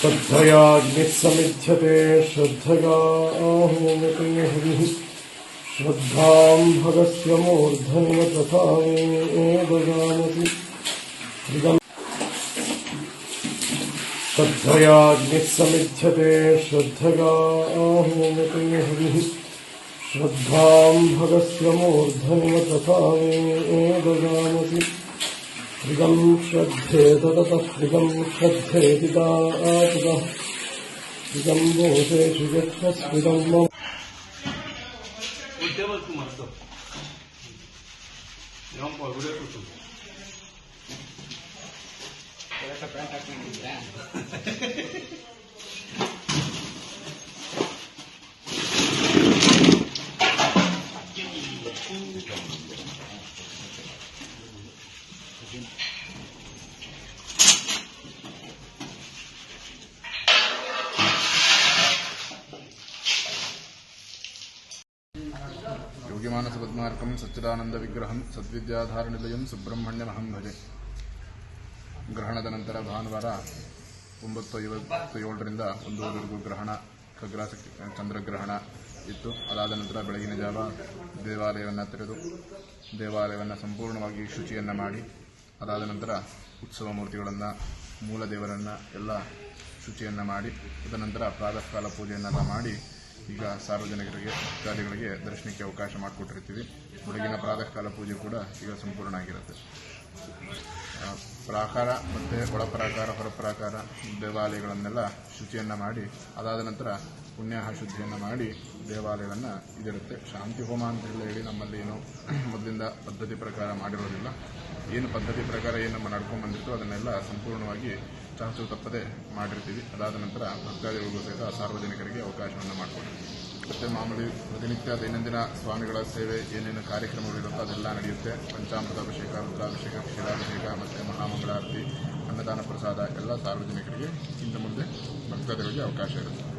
श्रद्धयाग्निसमिध्यते श्रद्धया आहोते। हरिः श्रद्धां भगस्य मूर्धन्य तथा जानति। श्रद्धयाग्निसमिध्यते श्रद्धया आहोते। हरिः श्रद्धां भगस्य मूर्धन्य तथा जानति। दिगं श्रद्धे ततः दिगं श्रद्धेतिता आतुतः दिगं भोजे सुजक्षस्मिदं मम Thank you. ಮಸ್ತು ಯಾವ ವಿಡಿಯೋ ಕೊಟ್ಟು योगिमानसपद्मार्कं सच्चिदानन्दविग्रहं सद्विद्याधारनिलयं ಸುಬ್ರಹ್ಮಣ್ಯಮಹಂ ಭಜೆ ಗ್ರಹಣದ ನಂತರ ಭಾನುವಾರ ಒಂಬತ್ತು ಐವತ್ತೇಳರಿಂದ ಒಂದೂವರೆವರೆಗೂ ಗ್ರಹಣ ಖಗ್ರಾಸ ಚಂದ್ರಗ್ರಹಣ ಇತ್ತು ಅದಾದ ನಂತರ ಬೆಳಗಿನ ಜಾವ ದೇವಾಲಯವನ್ನು ತೆರೆದು ದೇವಾಲಯವನ್ನು ಸಂಪೂರ್ಣವಾಗಿ ಶುಚಿಯನ್ನು ಮಾಡಿ ಅದಾದ ನಂತರ ಉತ್ಸವ ಮೂರ್ತಿಗಳನ್ನು ಮೂಲ ದೇವರನ್ನು ಎಲ್ಲ ಶುಚಿಯನ್ನು ಮಾಡಿ ತದನಂತರ ಪ್ರಾತಃ ಕಾಲ ಪೂಜೆಯನ್ನೆಲ್ಲ ಮಾಡಿ ಈಗ ಸಾರ್ವಜನಿಕರಿಗೆ ಭಕ್ತಾದಿಗಳಿಗೆ ದರ್ಶನಕ್ಕೆ ಅವಕಾಶ ಮಾಡಿಕೊಟ್ಟಿರ್ತೀವಿ. ಬೆಳಗಿನ ಪ್ರಾತಃ ಕಾಲ ಪೂಜೆ ಕೂಡ ಈಗ ಸಂಪೂರ್ಣ ಆಗಿರುತ್ತೆ. ಪ್ರಾಕಾರ ಮತ್ತು ಒಳ ಪ್ರಾಕಾರ ಹೊರ ಪ್ರಾಕಾರ ದೇವಾಲಯಗಳನ್ನೆಲ್ಲ ಶುಚಿಯನ್ನು ಮಾಡಿ, ಅದಾದ ನಂತರ ಪುಣ್ಯಾಹ ಶುದ್ಧಿಯನ್ನು ಮಾಡಿ ದೇವಾಲಯವನ್ನು ಇದಿರುತ್ತೆ. ಶಾಂತಿ ಹೋಮ ಅಂತ ಹೇಳಿ ನಮ್ಮಲ್ಲಿ ಏನು ಮೊದಲಿಂದ ಪದ್ಧತಿ ಪ್ರಕಾರ ಮಾಡಿರೋದಿಲ್ಲ. ಏನು ಪದ್ಧತಿ ಪ್ರಕಾರ ಏನು ನಮ್ಮ ನಡ್ಕೊಂಡು ಬಂದಿತ್ತು ಅದನ್ನೆಲ್ಲ ಸಂಪೂರ್ಣವಾಗಿ ಚಾಚು ತಪ್ಪದೆ ಮಾಡಿರ್ತೀವಿ. ಅದಾದ ನಂತರ ಭಕ್ತಾದಿಗಳಿಗೂ ಸಹಿತ ಸಾರ್ವಜನಿಕರಿಗೆ ಅವಕಾಶವನ್ನು ಮಾಡಿಕೊಡ್ತೀವಿ. ಮತ್ತೆ ಮಾಮೂಲಿ ಪ್ರತಿನಿತ್ಯ ದೈನಂದಿನ ಸ್ವಾಮಿಗಳ ಸೇವೆ, ಏನೇನು ಕಾರ್ಯಕ್ರಮಗಳಿರುತ್ತೋ ಅದೆಲ್ಲ ನಡೆಯುತ್ತೆ. ಪಂಚಾಮೃತ ಅಭಿಷೇಕ ರುದ್ರಾಭಿಷೇಕ, ಕ್ಷೀರಾಭಿಷೇಕ, ಮತ್ತು ಮಹಾಮಂಗಳಾರತಿ, ಅನ್ನದಾನ ಪ್ರಸಾದ ಎಲ್ಲ ಸಾರ್ವಜನಿಕರಿಗೆ ಇನ್ನು ಮುಂದೆ ಭಕ್ತಾದಿಗಳಿಗೆ ಅವಕಾಶ ಇರುತ್ತೆ.